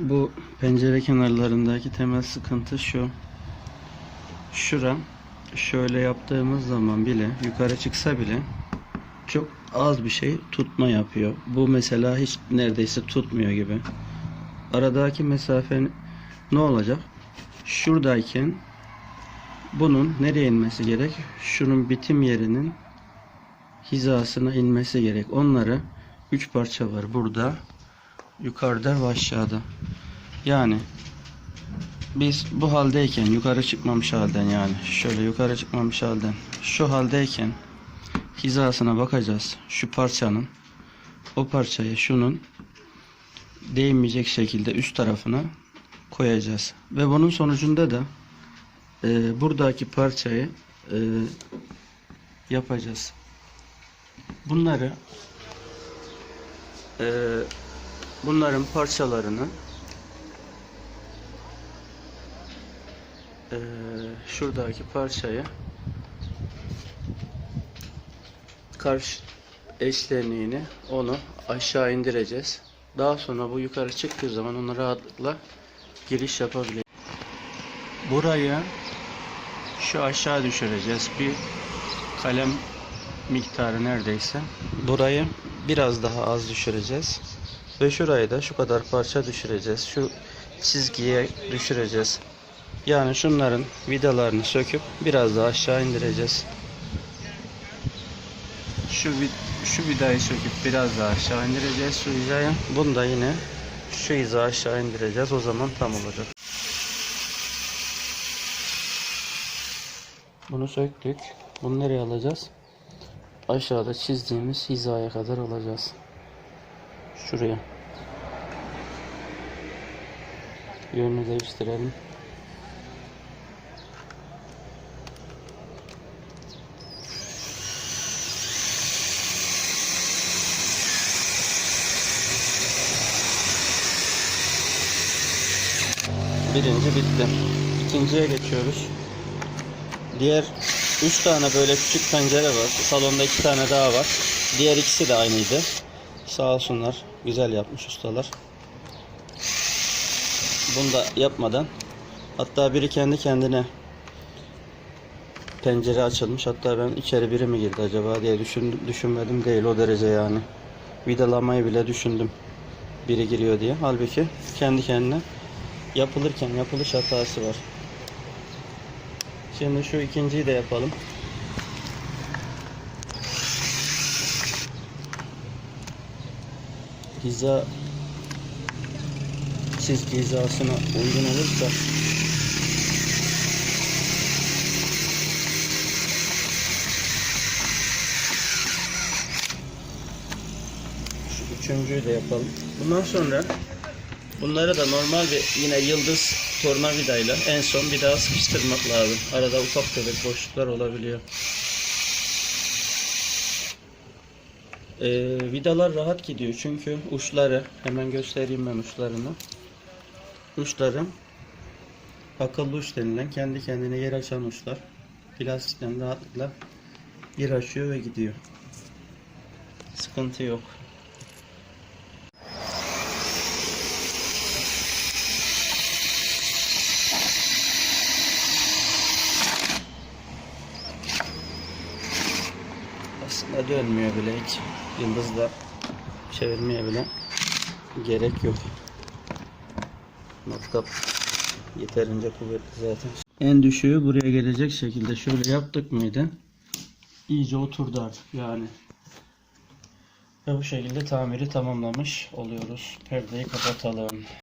Bu pencere kenarlarındaki temel sıkıntı şu. Şura şöyle yaptığımız zaman bile yukarı çıksa bile çok az bir şey tutma yapıyor. Bu mesela hiç neredeyse tutmuyor gibi. Aradaki mesafe ne olacak? Şuradayken bunun nereye inmesi gerek? Şunun bitim yerinin hizasına inmesi gerek. Onları üç parça var burada, yukarıda ve aşağıda. Yani biz bu haldeyken yukarı çıkmamış halden yani şöyle yukarı çıkmamış halden şu haldeyken hizasına bakacağız. Şu parçanın o parçaya şunun değmeyecek şekilde üst tarafına koyacağız. Ve bunun sonucunda da e, buradaki parçayı e, yapacağız. Bunları e, bunların parçalarını e, şuradaki parçayı karşı eşleniğini onu aşağı indireceğiz. Daha sonra bu yukarı çıktığı zaman onu rahatlıkla giriş yapabilir. Burayı şu aşağı düşüreceğiz. Bir kalem miktarı neredeyse. Burayı biraz daha az düşüreceğiz. Ve şurayı da şu kadar parça düşüreceğiz. Şu çizgiye düşüreceğiz. Yani şunların vidalarını söküp biraz daha aşağı indireceğiz. Şu şu vidayı söküp biraz daha aşağı indireceğiz şu hizaya. Bunu da yine şu hiza aşağı indireceğiz. O zaman tam olacak. Bunu söktük. Bunu nereye alacağız? Aşağıda çizdiğimiz hizaya kadar alacağız. Şuraya. Yönünü değiştirelim. Birinci bitti. İkinciye geçiyoruz. Diğer üç tane böyle küçük pencere var. Salonda iki tane daha var. Diğer ikisi de aynıydı. Sağ olsunlar. Güzel yapmış ustalar. Bunu da yapmadan hatta biri kendi kendine pencere açılmış. Hatta ben içeri biri mi girdi acaba diye düşündüm, düşünmedim değil o derece yani. Vidalamayı bile düşündüm. Biri giriyor diye. Halbuki kendi kendine yapılırken yapılış hatası var. Şimdi şu ikinciyi de yapalım. Hiza çizgi hizasına uygun olursa şu üçüncüyü de yapalım. Bundan sonra bunları da normal bir yine yıldız tornavidayla en son bir daha sıkıştırmak lazım. Arada ufak tefek boşluklar olabiliyor. Ee, vidalar rahat gidiyor çünkü uçları hemen göstereyim ben uçlarını. Uçları akıllı uç denilen kendi kendine yer açan uçlar. Plastikten rahatlıkla yer açıyor ve gidiyor. Sıkıntı yok. Aslında dönmüyor bile hiç. Yıldızla çevirmeye bile gerek yok. Matkap yeterince kuvvetli zaten. En düşüğü buraya gelecek şekilde şöyle yaptık mıydı? İyice oturdu artık yani. Ve bu şekilde tamiri tamamlamış oluyoruz. Perdeyi kapatalım.